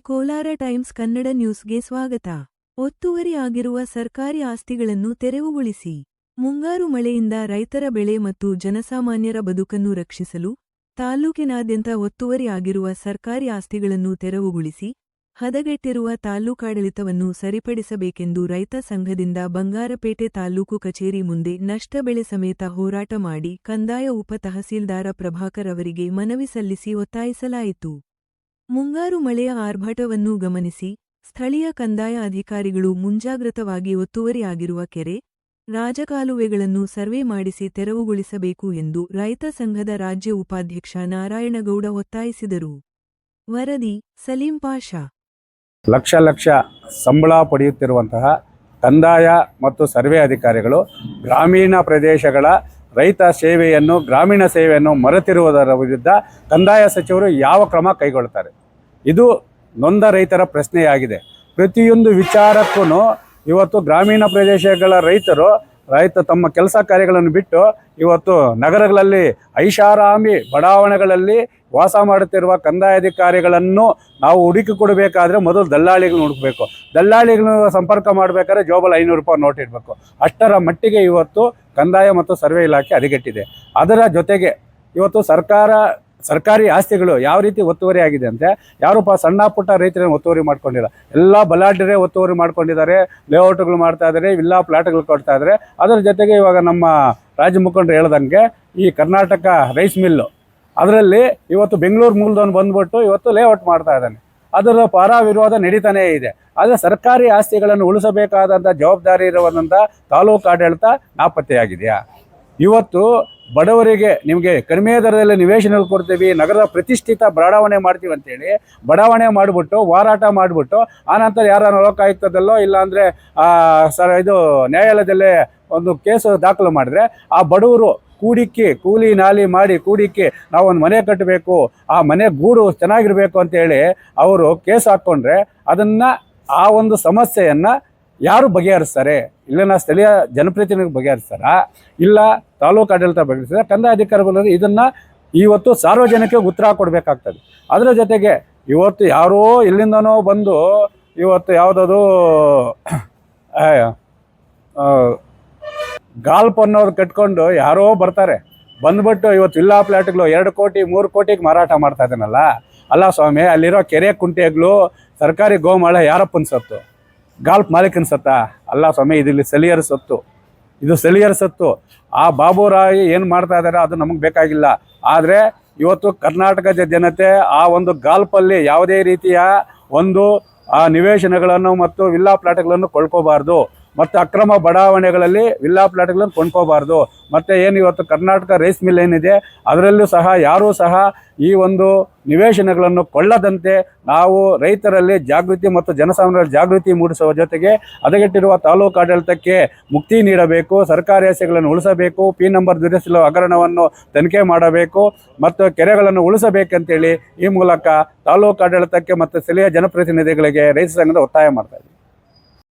Kolar times Kannada ನ್ಯೂಸ್ಗೆ ಸ್ವಾಗತ. ಒತ್ತುವರಿ ಆಗಿರುವ ಸರ್ಕಾರಿ ಆಸ್ತಿಗಳನ್ನು ತೆರವುಗೊಳಿಸಿ. ಮುಂಗಾರು ಮಳೆಯಿಂದ ರೈತರ ಬೆಳೆ ಮತ್ತು ಜನಸಾಮಾನ್ಯರ ಬದುಕನ್ನು ರಕ್ಷಿಸಲು ತಾಲ್ಲೂಕಿನಾದ್ಯಂತ ಒತ್ತುವರಿ ಆಗಿರುವ ಸರ್ಕಾರಿ ಆಸ್ತಿಗಳನ್ನು ತೆರವುಗೊಳಿಸಿ, ಹದಗೆಟ್ಟಿರುವ ತಾಲ್ಲೂಕಾಡಳಿತವನ್ನು ಸರಿಪಡಿಸಬೇಕೆಂದು ರೈತ ಸಂಘದಿಂದ ಬಂಗಾರಪೇಟೆ ತಾಲ್ಲೂಕು ಕಚೇರಿ ಮುಂದೆ ನಷ್ಟ ಬೆಳೆ ಸಮೇತ ಹೋರಾಟ ಮಾಡಿ, ಕಂದಾಯ ಉಪ ತಹಸೀಲ್ದಾರ ಪ್ರಭಾಕರ್ ಅವರಿಗೆ ಮನವಿ ಸಲ್ಲಿಸಿ ಒತ್ತಾಯಿಸಲಾಯಿತು. ಮುಂಗಾರು ಮಳೆಯ ಆರ್ಭಟವನ್ನು ಗಮನಿಸಿ ಸ್ಥಳೀಯ ಕಂದಾಯ ಅಧಿಕಾರಿಗಳು ಮುಂಜಾಗ್ರತವಾಗಿ ಒತ್ತುವರಿಯಾಗಿರುವ ಕೆರೆ, ರಾಜಕಾಲುವೆಗಳನ್ನು ಸರ್ವೆ ಮಾಡಿಸಿ ತೆರವುಗೊಳಿಸಬೇಕು ಎಂದು ರೈತ ಸಂಘದ ರಾಜ್ಯ ಉಪಾಧ್ಯಕ್ಷ ನಾರಾಯಣಗೌಡ ಒತ್ತಾಯಿಸಿದರು. ವರದಿ, ಸಲೀಂ ಪಾಷಾ. ಲಕ್ಷ ಲಕ್ಷ ಸಂಬಳ ಪಡೆಯುತ್ತಿರುವಂತಹ ಕಂದಾಯ ಮತ್ತು ಸರ್ವೆ ಅಧಿಕಾರಿಗಳು ಗ್ರಾಮೀಣ ಪ್ರದೇಶಗಳ ರೈತ ಸೇವೆಯನ್ನು, ಗ್ರಾಮೀಣ ಸೇವೆಯನ್ನು ಮರೆತಿರುವುದರ ವಿರುದ್ಧ ಕಂದಾಯ ಸಚಿವರು ಯಾವ ಕ್ರಮ ಕೈಗೊಳ್ತಾರೆ ಇದು ನೊಂದ ರೈತರ ಪ್ರಶ್ನೆಯಾಗಿದೆ. ಪ್ರತಿಯೊಂದು ವಿಚಾರಕ್ಕೂ ಇವತ್ತು ಗ್ರಾಮೀಣ ಪ್ರದೇಶಗಳ ರೈತರು, ರೈತ ತಮ್ಮ ಕೆಲಸ ಕಾರ್ಯಗಳನ್ನು ಬಿಟ್ಟು ಇವತ್ತು ನಗರಗಳಲ್ಲಿ ಐಷಾರಾಮಿ ಬಡಾವಣೆಗಳಲ್ಲಿ ವಾಸ ಮಾಡುತ್ತಿರುವ ಕಂದಾಯಾಧಿಕಾರಿಗಳನ್ನು ನಾವು ಹುಡುಕಿ ಕೊಡಬೇಕಾದ್ರೆ ಮೊದಲು ದಲ್ಲಾಳಿಗಳನ್ನ ಹುಡುಕಬೇಕು. ದಲ್ಲಾಳಿಗಳನ್ನ ಸಂಪರ್ಕ ಮಾಡಬೇಕಾದ್ರೆ ಜೋಬಲ್ ಐನೂರು ರೂಪಾಯಿ ನೋಟ್ ಇಡಬೇಕು. ಅಷ್ಟರ ಮಟ್ಟಿಗೆ ಇವತ್ತು ಕಂದಾಯ ಮತ್ತು ಸರ್ವೆ ಇಲಾಖೆ ಹದಗೆಟ್ಟಿದೆ ಅದರ ಜೊತೆಗೆ ಇವತ್ತು ಸರ್ಕಾರ, ಸರ್ಕಾರಿ ಆಸ್ತಿಗಳು ಯಾವ ರೀತಿ ಒತ್ತುವರಿ ಆಗಿದೆ ಅಂದರೆ ಪ ಸಣ್ಣ ಪುಟ್ಟ ರೈತರನ್ನು ಒತ್ತುವರಿ ಮಾಡ್ಕೊಂಡಿಲ್ಲ. ಎಲ್ಲ ಬಲಾಢ್ಯರೇ ಒತ್ತುವರಿ ಮಾಡ್ಕೊಂಡಿದ್ದಾರೆ. ಲೇಔಟ್ಗಳು ಮಾಡ್ತಾ ಇದ್ದಾರೆ ಇಲ್ಲ ಪ್ಲಾಟ್ಗಳು ಕೊಡ್ತಾ ಇದ್ದಾರೆ. ಅದರ ಜೊತೆಗೆ ಇವಾಗ ನಮ್ಮ ರಾಜ್ಯ ಮುಖಂಡರು ಹೇಳ್ದಂಗೆ ಈ ಕರ್ನಾಟಕ ರೈಸ್ ಮಿಲ್ಲು ಅದರಲ್ಲಿ ಇವತ್ತು ಬೆಂಗಳೂರು ಮೂಲದವನು ಬಂದ್ಬಿಟ್ಟು ಇವತ್ತು ಲೇಔಟ್ ಮಾಡ್ತಾ ಇದ್ದಾನೆ. ಅದರ ಪರ ವಿರೋಧ ನಡೀತಾನೇ ಇದೆ. ಆದರೆ ಸರ್ಕಾರಿ ಆಸ್ತಿಗಳನ್ನು ಉಳಿಸಬೇಕಾದಂಥ ಜವಾಬ್ದಾರಿ ಇರುವಂಥ ತಾಲೂಕು ಆಡಳಿತ ನಾಪತ್ತೆಯಾಗಿದೆಯಾ? ಇವತ್ತು ಬಡವರಿಗೆ ನಿಮಗೆ ಕಡಿಮೆ ದರದಲ್ಲಿ ನಿವೇಶನ ಕೊಡ್ತೀವಿ, ನಗರದ ಪ್ರತಿಷ್ಠಿತ ಬಡಾವಣೆ ಮಾಡ್ತೀವಿ ಅಂತೇಳಿ ಬಡಾವಣೆ ಮಾಡಿಬಿಟ್ಟು ಹೋರಾಟ ಮಾಡಿಬಿಟ್ಟು ಆನಂತರ ಯಾರ ಲೋಕಾಯುಕ್ತದಲ್ಲೋ ಇಲ್ಲಾಂದರೆ ಸರ್, ಇದು ನ್ಯಾಯಾಲಯದಲ್ಲೇ ಒಂದು ಕೇಸು ದಾಖಲು ಮಾಡಿದ್ರೆ ಆ ಬಡವರು ಕೂಡಿಕ್ಕಿ ಕೂಲಿ ನಾಲಿ ಮಾಡಿ ಕೂಡಿಕ್ಕಿ ನಾವೊಂದು ಮನೆ ಕಟ್ಟಬೇಕು ಆ ಮನೆ ಗೂಡು ಚೆನ್ನಾಗಿರಬೇಕು ಅಂತೇಳಿ ಅವರು ಕೇಸ್ ಹಾಕ್ಕೊಂಡ್ರೆ ಅದನ್ನು ಆ ಒಂದು ಸಮಸ್ಯೆಯನ್ನು ಯಾರು ಬಗೆಹರಿಸ್ತಾರೆ? ಇಲ್ಲಿನ ಸ್ಥಳೀಯ ಜನಪ್ರತಿನಿಧಿ ಬಗೆಹರಿಸ್ತಾರ? ಇಲ್ಲ ತಾಲೂಕು ಆಡಳಿತ ಬಗೆಹರಿಸ್ತಾರೆ? ಕಂದಾಯ ಅಧಿಕಾರಿಗಳು ಇದನ್ನು ಇವತ್ತು ಸಾರ್ವಜನಿಕ ಉತ್ತರ ಕೊಡಬೇಕಾಗ್ತದೆ. ಅದರ ಜೊತೆಗೆ ಇವತ್ತು ಯಾರೋ ಎಲ್ಲಿಂದನೋ ಬಂದು ಇವತ್ತು ಯಾವುದದು ಗಾಲ್ಪ್ ಅನ್ನೋದು ಕಟ್ಕೊಂಡು ಯಾರೋ ಬರ್ತಾರೆ. ಬಂದ್ಬಿಟ್ಟು ಇವತ್ತು ವಿಲ್ಲಾ ಪ್ಲಾಟ್ಗಳು ಎರಡು ಕೋಟಿ, ಮೂರು ಕೋಟಿಗೆ ಮಾರಾಟ ಮಾಡ್ತಾ ಇದ್ದಾನಲ್ಲ? ಅಲ್ಲ ಸ್ವಾಮಿ, ಅಲ್ಲಿರೋ ಕೆರೆ ಕುಂಟೆಗಳು, ಸರ್ಕಾರಿ ಗೋಮಾಳ ಯಾರಪ್ಪನ ಸತ್ತು? ಗಾಲ್ಪ್ ಮಾಲೀಕನ ಸತ್ತ? ಅಲ್ಲ ಸ್ವಾಮಿ ಇದು ಇಲ್ಲಿ ಸ್ಥಳೀಯರ ಸತ್ತು. ಇದು ಸ್ಥಳೀಯರ ಸತ್ತು. ಆ ಬಾಬುರಾಯಿ ಏನು ಮಾಡ್ತಾ ಇದ್ದಾರೆ ಅದು ನಮಗೆ ಬೇಕಾಗಿಲ್ಲ. ಆದರೆ ಇವತ್ತು ಕರ್ನಾಟಕದ ಜನತೆ ಆ ಒಂದು ಗಾಲ್ಪಲ್ಲಿ ಯಾವುದೇ ರೀತಿಯ ಒಂದು, ಆ ನಿವೇಶನಗಳನ್ನು ಮತ್ತು ವಿಲ್ಲಾ ಪ್ಲಾಟ್ಗಳನ್ನು ಕೊಳ್ಳಕೋಬಾರ್ದು. ಮತ್ತು ಅಕ್ರಮ ಬಡಾವಣೆಗಳಲ್ಲಿ ವಿಲ್ಲಾ ಪ್ಲಾಟ್ಗಳನ್ನು ಕೊಂಡ್ಕೋಬಾರ್ದು. ಮತ್ತು ಏನು ಇವತ್ತು ಕರ್ನಾಟಕ ರೈಸ್ ಮಿಲ್ ಏನಿದೆ, ಅದರಲ್ಲೂ ಸಹ ಯಾರೂ ಸಹ ಈ ಒಂದು ನಿವೇಶನಗಳನ್ನು ಕೊಳ್ಳದಂತೆ ನಾವು ರೈತರಲ್ಲಿ ಜಾಗೃತಿ ಮತ್ತು ಜನಸಾಮಾನ್ಯರ ಜಾಗೃತಿ ಮೂಡಿಸುವ ಜೊತೆಗೆ ಹದಗೆಟ್ಟಿರುವ ತಾಲೂಕು ಆಡಳಿತಕ್ಕೆ ಮುಕ್ತಿ ನೀಡಬೇಕು, ಸರ್ಕಾರಿ ಆಸೆಗಳನ್ನು ಉಳಿಸಬೇಕು ಪಿ ನಂಬರ್ ದುರಸ್ತಿಲು ಹಗರಣವನ್ನು ತನಿಖೆ ಮಾಡಬೇಕು ಮತ್ತು ಕೆರೆಗಳನ್ನು ಉಳಿಸಬೇಕಂತೇಳಿ ಈ ಮೂಲಕ ತಾಲೂಕು ಆಡಳಿತಕ್ಕೆ ಮತ್ತು ಸ್ಥಳೀಯ ಜನಪ್ರತಿನಿಧಿಗಳಿಗೆ ರೈತ ಸಂಘದ ಒತ್ತಾಯ ಮಾಡ್ತಾ